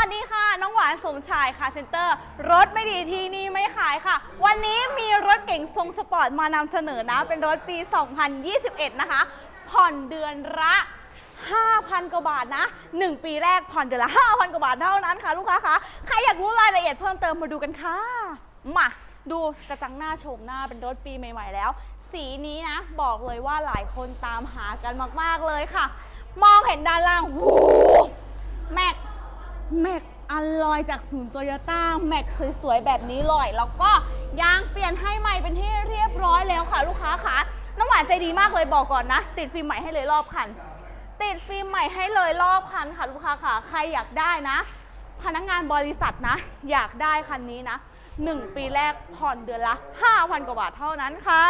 วัสดีค่ะ น้องหวานสมชายค่ะเซ็นเตอร์ รถไม่ดีที่นี่ไม่ขายค่ะ วันนี้มีรถเก๋งทรงสปอร์ตมานำเสนอนะ เป็นรถปี 2021 นะคะ ผ่อนเดือนละ 5,000 กว่าบาทนะ 1 ปีแรกผ่อนเดือนละ 5,000 กว่าบาทเท่านั้นค่ะ ลูกค้าคะใครอยากรู้รายละเอียดเพิ่มเติมมาดูกันค่ะ มาดูกระจังหน้าโฉมหน้าเป็นรถปีใหม่ ๆ แล้ว สีนี้นะ บอกเลยว่าหลายคนตามหากันมาก ๆเลยค่ะ มองเห็นด้านล่างโอ้โหแม็ก แม็กอลอยจากศูนย์โตโยต้าแม็กสวยๆแบบนี้เลยแล้วก็ยางเปลี่ยนให้ใหม่เป็นที่เรียบร้อยแล้วค่ะ ลูกค้าค่ะน้องหวานใจดีมากเลยบอกก่อนนะ ติดฟิล์มใหม่ให้เลยรอบคัน ติดฟิล์มใหม่ให้เลยรอบคันค่ะ ลูกค้าค่ะ ใครอยากได้นะ พนักงานบริษัทนะ อยากได้คันนี้นะ 1 ปีแรกผ่อนเดือนละ 5,000 กว่าบาทเท่านั้นค่ะ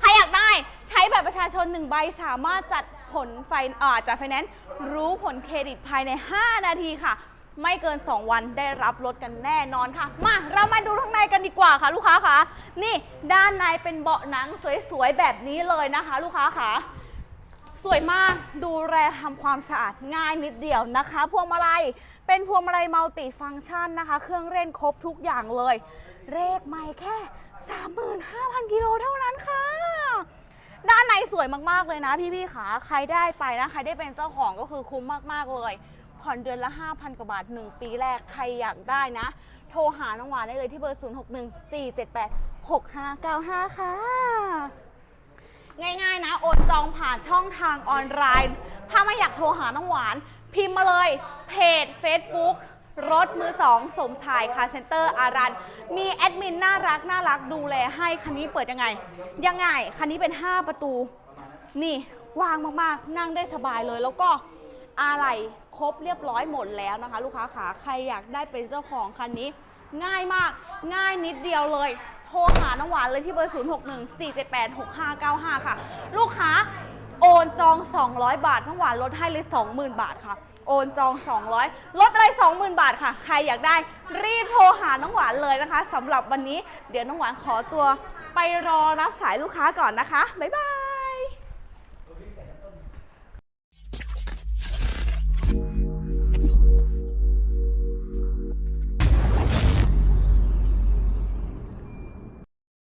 ใครอยากได้ใช้แบัตรประชาชน1ใบสามารถจัด ผลไฟอ่อจัดไฟแนนซ์รู้ผลเครดิตภายใน 5 นาทีค่ะ ไม่เกิน 2 วันได้รับรถกันแน่นอนค่ะ มาเรามาดูข้างในกันดีกว่าค่ะ ลูกค้าคะนี่ด้านในเป็นเบาะหนังสวยๆแบบนี้เลยนะคะ ลูกค้าคะสวยมากดูแลทำความสะอาดง่ายนิดเดียวนะคะ พวงมาลัยเป็นพวงมาลัยมัลติฟังก์ชันนะคะ เครื่องเล่นครบทุกอย่างเลย เลขไม่แค่ 35,000 กิโลเท่านั้นค่ะ สวยมากๆเลยนะพี่ๆขาใครได้ไปนะ ใครได้เป็นเจ้าของก็คือคุ้มมากๆเลย ผ่อนเดือนละ 5,000 กว่าบาท 1 ปีแรกใครอยากได้นะ โทรหาน้องหวานได้เลยที่เบอร์ 0614786595 ค่ะ ง่ายๆนะ โอนจองผ่านช่องทางออนไลน์ ถ้าไม่อยากโทรหาน้องหวาน พิมพ์มาเลยเพจ Facebook รถมือสองสมชายคาเซ็นเตอร์อารัน มีแอดมินน่ารักน่ารักดูแลให้คันนี้เปิดยังไง ยังไง คันนี้เป็น 5 ประตู นี่กว้างมากๆ นั่งได้สบายเลยแล้วก็อะไรครบเรียบร้อยหมดแล้วนะคะ ลูกค้าขาใครอยากได้เป็นเจ้าของคันนี้ ง่ายมาก ง่ายนิดเดียวเลยโทรหาน้องหวานเลยที่เบอร์ 0614786595 ค่ะ ลูกค้าโอนจอง 200 บาทน้องหวานลดให้เลย 20,000 บาทค่ะ โอนจอง 200 ลดอะไร 20,000 บาทค่ะ ใครอยากได้รีบโทรหาน้องหวานเลยนะคะสำหรับวันนี้เดี๋ยวน้องหวานขอตัวไปรอรับสายลูกค้าก่อนนะคะ บ๊ายบาย